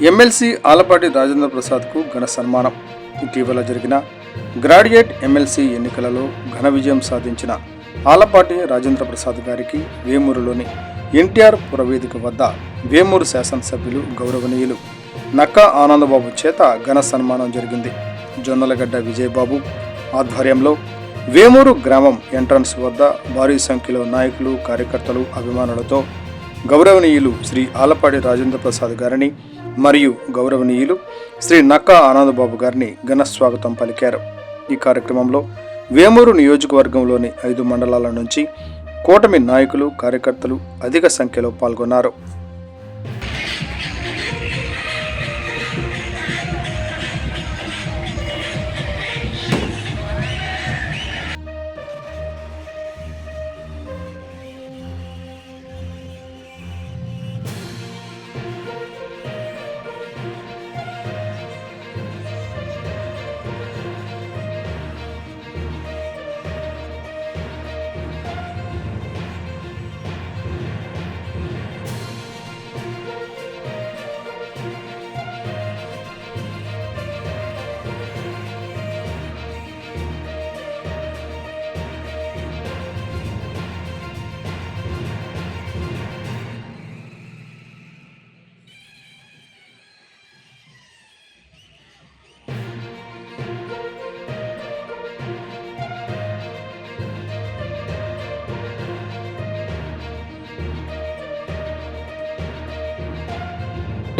MLC Alapati Rajendra ప్రసాద్కు ఘన సన్మానం. ఇటీవల జరిగిన గ్రాడ్యుయేట్ ఎమ్మెల్సీ ఎన్నికలలో ఘన విజయం సాధించిన ఆలపాటి రాజేంద్ర ప్రసాద్ గారికి వేమూరులోని ఎన్టీఆర్ పురవేదిక వద్ద వేమూరు శాసనసభ్యులు గౌరవనీయులు నక్కా ఆనందబాబు చేత ఘన సన్మానం జరిగింది. జొన్నలగడ్డ విజయబాబు ఆధ్వర్యంలో వేమూరు గ్రామం ఎంట్రన్స్ వద్ద భారీ సంఖ్యలో నాయకులు కార్యకర్తలు అభిమానులతో గౌరవనీయులు శ్రీ ఆలపాడి రాజేంద్ర ప్రసాద్ గారిని మరియు గౌరవనీయులు శ్రీ నక్కా ఆనందబాబు గారిని ఘన స్వాగతం పలికారు. ఈ కార్యక్రమంలో వేమూరు నియోజకవర్గంలోని ఐదు మండలాల నుంచి కూటమి నాయకులు కార్యకర్తలు అధిక సంఖ్యలో పాల్గొన్నారు.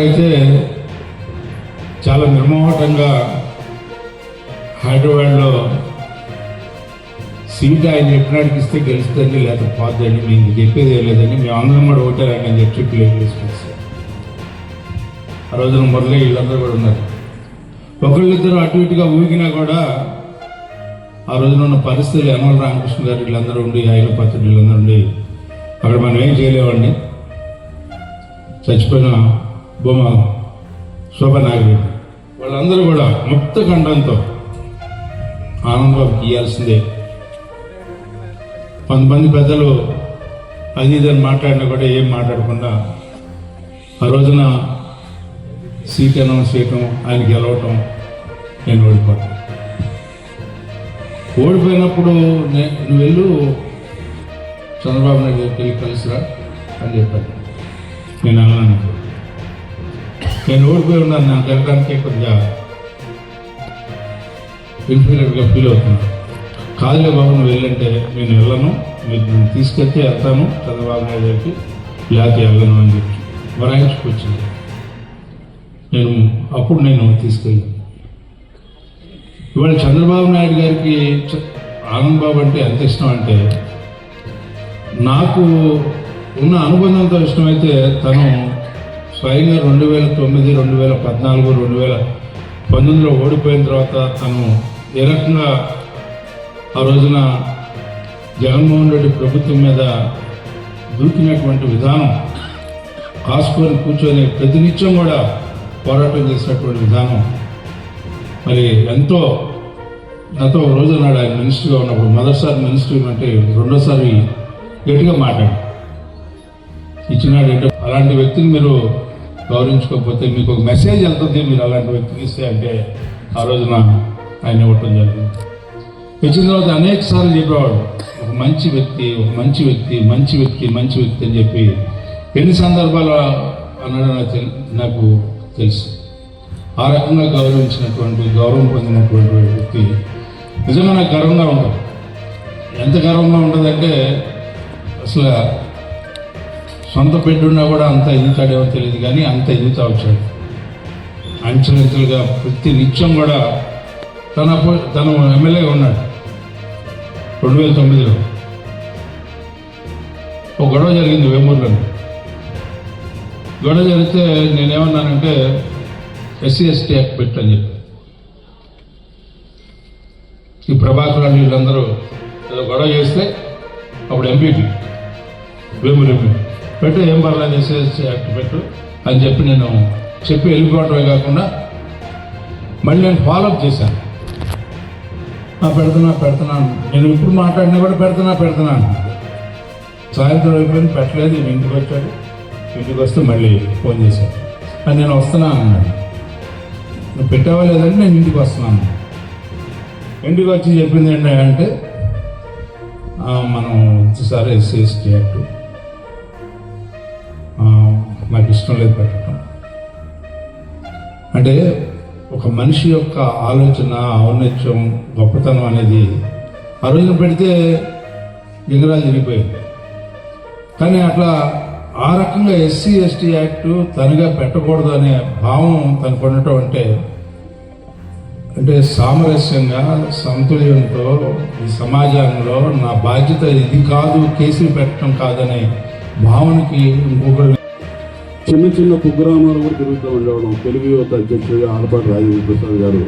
అయితే చాలా నిర్మోహటంగా హైదరాబాద్లో సీట్ ఆయన చెప్పినాడికి ఇస్తే గెలుస్తుంది లేకపోతే పోద్దండి మీకు చెప్పేది లేదండి. మేము అందరం కూడా ఓటారండి అని చెప్పి చెప్పి ఆ రోజున మొదలై వీళ్ళందరూ కూడా ఉన్నారు. ఒకళ్ళిద్దరు అటు ఇటుగా ఊగినా కూడా ఆ రోజున ఉన్న పరిస్థితులు యనమల రామకృష్ణ గారు వీళ్ళందరూ ఉండి ఆయన పత్రులు వీళ్ళందరూ ఉండి అక్కడ మనం ఏం చేయలేమండి? చచ్చిపోయిన బొమ్మ శోభనాగిరెడ్డి వాళ్ళందరూ కూడా ముక్త ఖండంతో ఆనందబాబుకి ఇవ్వాల్సిందే కొంతమంది పెద్దలు అది ఇదని మాట్లాడినా కూడా ఏం మాట్లాడకుండా ఆ రోజున సీట్ అనౌన్స్ చేయటం ఆయన గెలవటం నేను ఓడిపోవటం ఓడిపోయినప్పుడు నేను నువ్వు వెళ్ళు చంద్రబాబు నాయుడు వెళ్ళి కలిసిరా అని చెప్పాను నేను అన్నాను. నేను ఓడిపోయి ఉన్నాను నాకు వెళ్ళడానికి కొద్దిగా ఇన్ఫీరియర్గా ఫీల్ అవుతున్నాను కాదులే బాబు నువ్వు వెళ్ళంటే నేను వెళ్ళను మీరు తీసుకెళ్తే వెళ్తాను చంద్రబాబు నాయుడు గారికి లేకపోతే వెళ్ళను అని చెప్పి వరాయించుకొచ్చింది నేను అప్పుడు నేను తీసుకెళ్ళాను. ఇవాళ చంద్రబాబు నాయుడు గారికి ఆనంద్ బాబు అంటే ఎంత ఇష్టం అంటే నాకు ఉన్న అనుబంధంతో ఇష్టమైతే తను స్వయంగా రెండు వేల తొమ్మిది రెండు వేల పద్నాలుగు రెండు వేల పంతొమ్మిదిలో ఓడిపోయిన తర్వాత తను ఏ రకంగా ఆ రోజున జగన్మోహన్ రెడ్డి ప్రభుత్వం మీద దూకినటువంటి విధానం కాసుకొని కూర్చొని ప్రతినిత్యం కూడా పోరాటం చేసినటువంటి విధానం మరి ఎంతో నాతో ఒక రోజు నాడు ఆయన మినిస్టర్గా ఉన్నప్పుడు మొదటిసారి మినిస్టర్ అంటే రెండోసారి గట్టిగా మాట్లాడు. ఇచ్చినాడు అంటే అలాంటి వ్యక్తిని మీరు గౌరవించుకోకపోతే మీకు ఒక మెసేజ్ వెళ్తుంది మీరు అలాంటి వ్యక్తికి ఇస్తే అంటే ఆ రోజున ఆయన ఇవ్వటం జరిగింది. వచ్చిన తర్వాత అనేక సార్లు చెప్పేవాడు ఒక మంచి వ్యక్తి ఒక మంచి వ్యక్తి మంచి వ్యక్తి మంచి వ్యక్తి అని చెప్పి ఎన్ని సందర్భాలు అన్నాడో నాకు నాకు తెలుసు. ఆ రకంగా గౌరవించినటువంటి గౌరవం పొందినటువంటి వ్యక్తి నిజంగా నాకు గర్వంగా ఉంటుంది ఎంత గర్వంగా ఉంటుందంటే అసలు సొంత బిడ్డున్నా కూడా అంత ఎదుగుతాడేమో తెలియదు కానీ అంత ఎదుగుతా వచ్చాడు. అంచెలంచెలుగా ప్రతి నిత్యం కూడా తన అప్పు- తను ఎమ్మెల్యే ఉన్నాడు. రెండు వేల తొమ్మిదిలో. ఒక గొడవ జరిగింది వేమూరులో. గొడవ జరిగితే నేనేమన్నానంటే ఎస్సీ ఎస్టీ యాక్ట్ పెట్టని చెప్పి. ఈ ప్రభాకర్ రావు వీళ్ళందరూ ఏదో గొడవ చేస్తే అప్పుడు ఎంపీపీ వేమూరు ఎంపీ పెట్టు ఏం పర్లేదు ఎస్సీ యాక్ట్ పెట్టు. అని చెప్పి నేను చెప్పి వెళ్ళిపోవటమే కాకుండా మళ్ళీ నేను ఫాలోఅప్ చేశాను ఆ, పెడుతున్నా పెడుతున్నాను నేను ఇప్పుడు మాట్లాడినా కూడా పెడుతున్నా పెడుతున్నాను సాయంత్రం అయిపోయింది పెట్టలేదు నేను ఇంటికి వచ్చాడు. ఇంటికి వస్తే మళ్ళీ ఫోన్ చేశాడు అని నేను వస్తున్నాను అన్నాడు. నువ్వు పెట్టావా లేదంటే నేను ఇంటికి వస్తున్నాను ఇంటికి వచ్చి చెప్పింది ఏంటంటే మనం ఒకసారి ఎస్సీ ఎస్టీ యాక్ట్ లేదు పెట్టడం. అంటే ఒక మనిషి యొక్క ఆలోచన ఔన్నత్యం గొప్పతనం అనేది ఆ రోజున పెడితే లింగరాజు జరిగిపోయింది కానీ అట్లా ఆ రకంగా ఎస్సీ ఎస్టీ యాక్ట్ తనగా పెట్టకూడదు అనే భావం తనకు ఉండటం అంటే అంటే సామరస్యంగా సమతుల్యంతో ఈ సమాజంలో నా బాధ్యత ఇది కాదు కేసులు పెట్టడం కాదనే భావనకి ఇంకొకరు చిన్న చిన్న కుగ్రామాలు కూడా తిరుగుతూ ఉండేవాడు తెలుగు యువత అధ్యక్షుడిగా ఆలపాటి రాజేంద్ర ప్రసాద్ గారు.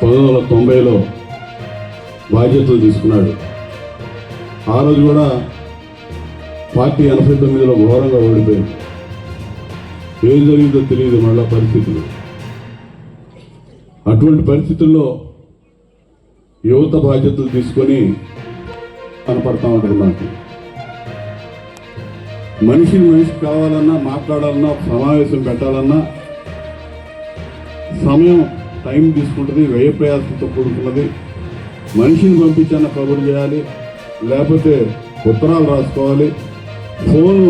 పంతొమ్మిది వందల తొంభైలో బాధ్యతలు తీసుకున్నాడు. ఆ రోజు కూడా పార్టీ ఎనభై తొమ్మిదిలో ఘోరంగా ఓడిపోయింది. ఏం జరిగిందో తెలియదు మళ్ళా పరిస్థితులు. అటువంటి పరిస్థితుల్లో యువత బాధ్యతలు తీసుకొని కనపడతా ఉంటుంది నాకు మనిషిని మనిషి కావాలన్నా మాట్లాడాలన్నా సమావేశం పెట్టాలన్నా సమయం టైం తీసుకుంటుంది వ్యయ ప్రయాసంతో కూడుకున్నది. మనిషిని పంపించాన కబురు చేయాలి లేకపోతే ఉత్తరాలు రాసుకోవాలి. ఫోను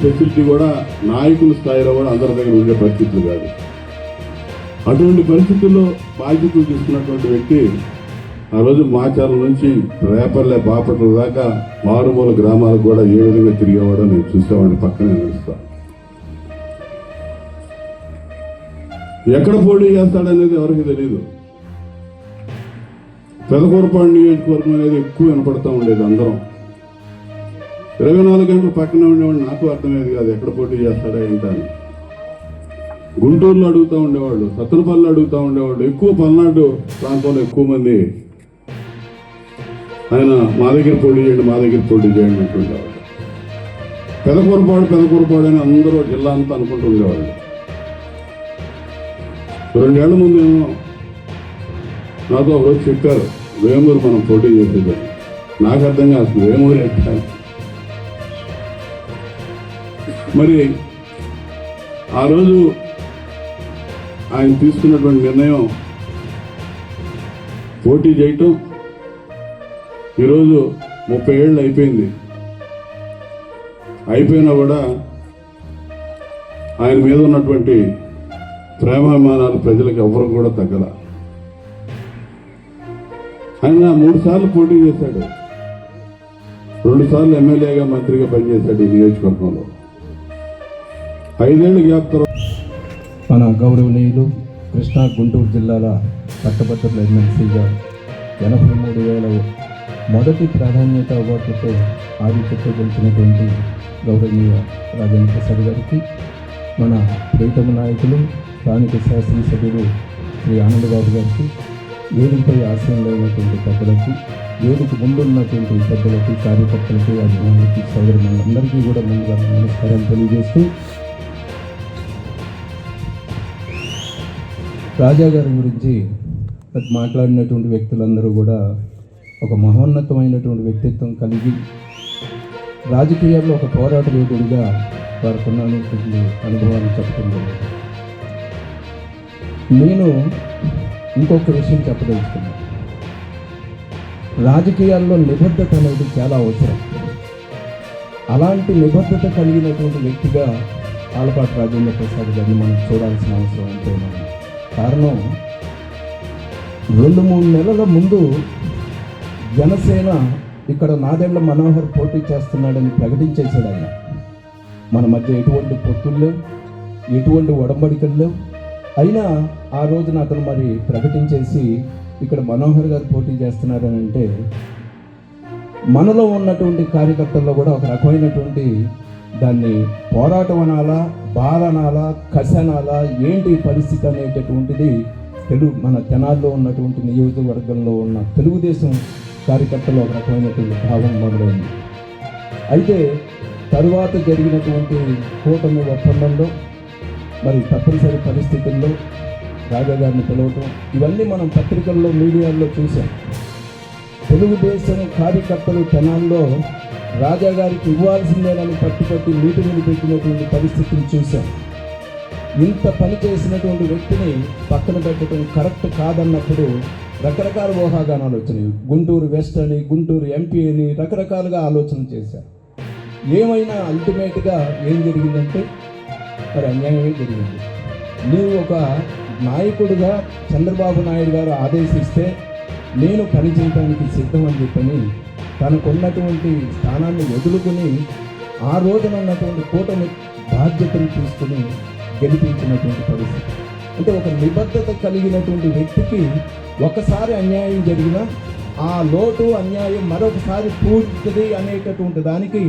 ఫెసిలిటీ కూడా నాయకుల స్థాయిలో కూడా అందరి దగ్గర ఉండే పరిస్థితులు కాదు. అటువంటి పరిస్థితుల్లో బాధ్యతలు తీసుకున్నటువంటి వ్యక్తి ఆ రోజు మాచారం నుంచి రేపల్లె బాపట్ల దాకా మారుమూల గ్రామాలకు కూడా ఏ విధంగా తిరిగేవాడో నేను చూసేవాడిని పక్కనే నడుస్తా ఎక్కడ పోటీ చేస్తాడనేది ఎవరికి తెలియదు పెదకూరపాడు నియోజకవర్గం అనేది ఎక్కువ వినపడతా ఉండేది అందరం. ఇరవై నాలుగు గంటలు పక్కనే ఉండేవాడు నాకు అర్థమయ్యేది కాదు ఎక్కడ పోటీ చేస్తాడా ఏంటని గుంటూరులో అడుగుతూ ఉండేవాళ్ళు సత్తనపల్లిలో అడుగుతూ ఉండేవాళ్ళు ఎక్కువ పల్నాడు ప్రాంతంలో ఎక్కువ మంది ఆయన మా దగ్గర పోటీ చేయండి మా దగ్గర పోటీ చేయండి అంటుండేవాళ్ళు. పెదకూరపాడు పొరపాటు అని అందరూ జిల్లా అంతా అనుకుంటుండేవాళ్ళు రెండేళ్ళ ముందు ఏమో నాతో ఒకరోజు చెప్పారు వేమూరు మనం పోటీ చేసేది నాకు అర్థం కాదు అసలు వేమూరు ఎట్లా? మరి ఆ రోజు ఆయన తీసుకున్నటువంటి నిర్ణయం పోటీ చేయటం ఈరోజు ముప్పై ఏళ్ళు అయిపోయింది. అయిపోయినా కూడా ఆయన మీద ఉన్నటువంటి ప్రేమాభిమానాలు ప్రజలకు ఎవరు కూడా తగ్గల. ఆయన మూడు సార్లు పోటీ చేశాడు. రెండు సార్లు ఎమ్మెల్యేగా మంత్రిగా పనిచేశాడు ఈ నియోజకవర్గంలో. ఐదేళ్ళు గ్యాప్ తర్వాత మన గౌరవనీయులు కృష్ణా గుంటూరు జిల్లాల పట్టభద్రుల ఎమ్మెల్సీగా ఎనభై మూడు వేల మొదటి ప్రాధాన్యత అవార్డుతో ఆధిక్యత గెలిచినటువంటి గౌరవనీయ రాజేంద్ర ప్రసాద్ గారికి మన ప్రీతమ నాయకులు స్థానిక శాసనసభ్యులు శ్రీ ఆనందబాబు గారికి వేదికపై ఆశయంలో ఉన్నటువంటి పెద్దలకి వేదిక ముందున్నటువంటి పెద్దలకి కార్యకర్తలకి అభిమానులకి సోదరులందరికీ కూడా ముందుగా నమస్కారం తెలియజేస్తూ రాజా గారి గురించి మాట్లాడినటువంటి వ్యక్తులందరూ కూడా ఒక మహోన్నతమైనటువంటి వ్యక్తిత్వం కలిగి రాజకీయాల్లో ఒక పోరాట యోగుడిగా వారికి అనుభవాన్ని చెప్తుంది నేను ఇంకొక విషయం చెప్పదలుచుకున్నాను రాజకీయాల్లో నిబద్ధత అనేది చాలా అవసరం. అలాంటి నిబద్ధత కలిగినటువంటి వ్యక్తిగా ఆలపాటి రాజేంద్ర ప్రసాద్ గారిని మనం చూడాల్సిన అవసరం ఎంతో కారణం రెండు మూడు నెలల ముందు జనసేన ఇక్కడ నాదెండ్ల మనోహర్ పోటీ చేస్తున్నాడని ప్రకటించేశాడు ఆయన. మన మధ్య ఎటువంటి పొత్తుల్లో ఎటువంటి ఒడంబడికలు అయినా ఆ రోజున అతను మరి ప్రకటించేసి ఇక్కడ మనోహర్ గారు పోటీ చేస్తున్నారని అంటే మనలో ఉన్నటువంటి కార్యకర్తల్లో కూడా ఒక రకమైనటువంటి దాన్ని పోరాటం అనాలా బాధ అనాలా అనాలా ఏంటి పరిస్థితి అనేటటువంటిది తెలుగు మన తెనాల్లో ఉన్నటువంటి నియోజకవర్గంలో ఉన్న తెలుగుదేశం కార్యకర్తలు ఒక రకమైనటువంటి భావం మొదలైంది. అయితే తరువాత జరిగినటువంటి కూటమి ఒప్పందంలో మరి తప్పనిసరి పరిస్థితుల్లో రాజా గారిని పిలవటం ఇవన్నీ మనం పత్రికల్లో మీడియాల్లో చూసాం తెలుగుదేశం కార్యకర్తలు తెనాల్లో రాజా గారికి ఇవ్వాల్సిందేనని పట్టుపట్టి మీటింగ్లు పెట్టినటువంటి పరిస్థితిని చూశాం. ఇంత పని చేసినటువంటి వ్యక్తిని పక్కన పెట్టడం కరెక్ట్ కాదన్నప్పుడు రకరకాల ఊహాగానాలు వచ్చినాయి. గుంటూరు వెస్ట్ అని గుంటూరు ఎంపీ అని రకరకాలుగా ఆలోచన చేశారు. ఏమైనా అల్టిమేట్గా ఏం జరిగిందంటే మరి అన్యాయమే జరిగింది? నువ్వు ఒక నాయకుడిగా చంద్రబాబు నాయుడు గారు ఆదేశిస్తే నేను పని చేయడానికి సిద్ధం అని చెప్పని తనకున్నటువంటి స్థానాన్ని వదులుకుని ఆ రోజున ఉన్నటువంటి కూటమి బాధ్యతను తీసుకుని గెలిపించినటువంటి పరిస్థితి. అంటే ఒక నిబద్ధత కలిగినటువంటి వ్యక్తికి ఒకసారి అన్యాయం జరిగినా ఆ లోటు అన్యాయం మరొకసారి పూర్తిది అనేటటువంటి దానికి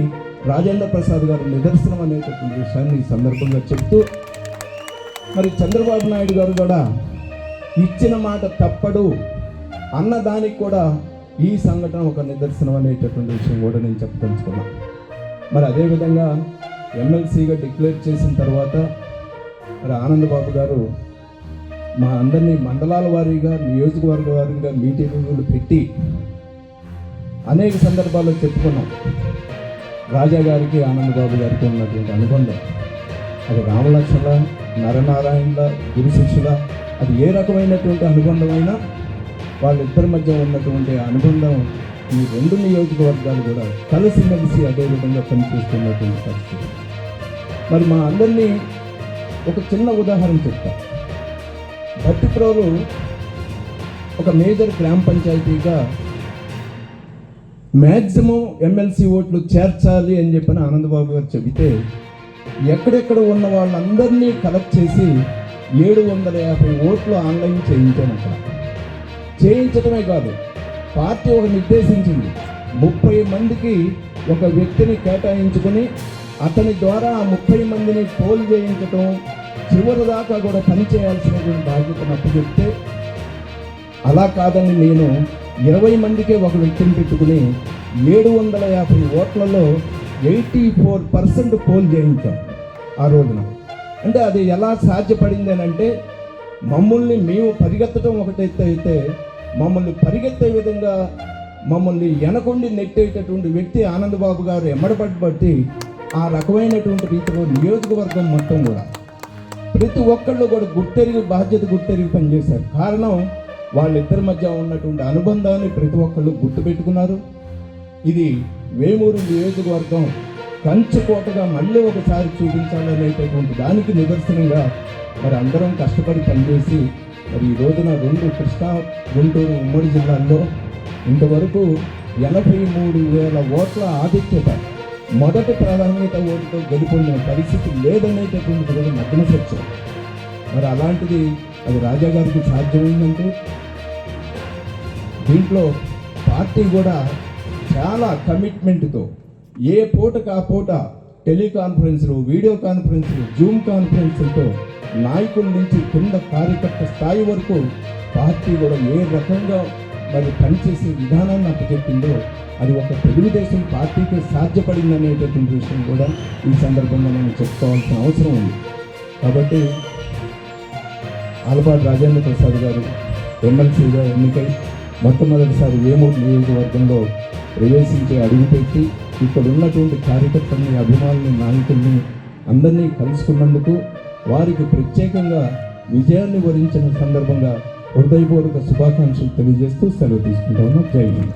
రాజేంద్ర ప్రసాద్ గారు నిదర్శనం అనేటటువంటి విషయాన్ని ఈ సందర్భంగా చెప్తూ మరి చంద్రబాబు నాయుడు గారు కూడా ఇచ్చిన మాట తప్పడు అన్న దానికి కూడా ఈ సంఘటన ఒక నిదర్శనం అనేటటువంటి విషయం కూడా నేను చెప్పదలుచుకున్నాను మరి అదేవిధంగా ఎమ్మెల్సీగా డిక్లేర్ చేసిన తర్వాత మరి ఆనందబాబు గారు మా అందరినీ మండలాల వారీగా నియోజకవర్గ వారీగా మీటింగులు పెట్టి అనేక సందర్భాల్లో చెప్పుకున్నాం. రాజా గారికి ఆనందబాబు గారికి ఉన్నటువంటి అనుబంధం. అది రామలక్ష్మణ నరనారాయణల గురు శిష్యుల అది ఏ రకమైనటువంటి అనుబంధమైనా వాళ్ళిద్దరి మధ్య ఉన్నటువంటి అనుబంధం ఈ రెండు నియోజకవర్గాలు కూడా కలిసిమెలిసి అదే విధంగా పనిచేస్తున్నటువంటి పరిస్థితి. మరి మా అందరినీ ఒక చిన్న ఉదాహరణ చెప్తాను. భట్టిప్రోలు ఒక మేజర్ గ్రామ పంచాయతీగా మ్యాక్సిమం ఎమ్మెల్సీ ఓట్లు చేర్చాలి అని చెప్పిన ఆనందబాబు గారు చెబితే ఎక్కడెక్కడ ఉన్న వాళ్ళందరినీ కలెక్ట్ చేసి ఏడు వందల యాభై ఓట్లు ఆన్లైన్ చేయించాను అక్కడ. చేయించడమే కాదు పార్టీ ఒక నిర్దేశించింది. ముప్పై మందికి ఒక వ్యక్తిని కేటాయించుకొని అతని ద్వారా ఆ ముప్పై మందిని పోల్ చేయించటం చివరి దాకా కూడా పనిచేయాల్సినటువంటి బాధ్యతను అప్పచెప్తే అలా కాదని నేను ఇరవై మందికే ఒక వ్యక్తిని పెట్టుకుని ఏడు వందల యాభై ఓట్లలో ఎయిటీ ఫోర్ పర్సెంట్ పోల్ చేయించాను ఆ రోజున. అంటే అది ఎలా సాధ్యపడింది అని అంటే మమ్మల్ని మేము పరిగెత్తడం ఒకటైతే అయితే మమ్మల్ని పరిగెత్తే విధంగా మమ్మల్ని వెనకొండి నెట్టేటటువంటి వ్యక్తి ఆనందబాబు గారు ఎమ్మడబట్టి ఆ రకమైనటువంటి రీతిలో నియోజకవర్గం మొత్తం కూడా ప్రతి ఒక్కళ్ళు కూడా గుట్టెరిగి బాధ్యత గుట్టెరిగి పనిచేశారు. కారణం వాళ్ళిద్దరి మధ్య ఉన్నటువంటి అనుబంధాన్ని ప్రతి ఒక్కళ్ళు గుర్తుపెట్టుకున్నారు. ఇది వేమూరు నియోజకవర్గం కంచుకోటగా మళ్ళీ ఒకసారి చూపించాలనేటటువంటి దానికి నిదర్శనంగా మరి అందరం కష్టపడి పనిచేసి మరి ఈ రోజున రెండు కృష్ణా గుంటూరు ఉమ్మడి జిల్లాల్లో ఇంతవరకు ఎనభై మూడు వేల ఓట్ల ఆధిక్యత మొదటి ప్రాధాన్యత ఓటుతో గెలుపొందిన పరిస్థితి లేదనేటటువంటి కూడా నగ్న సత్యం మరి అలాంటిది అది రాజా గారికి సాధ్యమైందంటే? దీంట్లో పార్టీ కూడా చాలా కమిట్మెంట్తో ఏ పూటకు ఆ పూట టెలికాన్ఫరెన్స్లు వీడియో కాన్ఫరెన్స్లు జూమ్ కాన్ఫరెన్స్లతో నాయకుల నుంచి కింద కార్యకర్త స్థాయి వరకు పార్టీ కూడా ఏ రకంగా వాళ్ళు పనిచేసే విధానం నాకు చెప్పిందో అది ఒక తెలుగుదేశం పార్టీకే సాధ్యపడింది అనేటటువంటి విషయం కూడా ఈ సందర్భంగా నేను చెప్పుకోవాల్సిన అవసరం ఉంది. కాబట్టి ఆలపాటి రాజేంద్ర ప్రసాద్ గారు ఎమ్మెల్సీగా ఎన్నికై మొట్టమొదటిసారి వేమూరు నియోజకవర్గంలో ప్రవేశించి అడుగుపెట్టి ఇక్కడ ఉన్నటువంటి కార్యకర్తల్ని అభిమానుల్ని నాయకుల్ని అందరినీ కలుసుకున్నందుకు వారికి ప్రత్యేకంగా విజయాన్ని వరించిన సందర్భంగా హృదయపూర్వక శుభాకాంక్షలు తెలియజేస్తూ సెలవు తీసుకుంటా జై హింద్.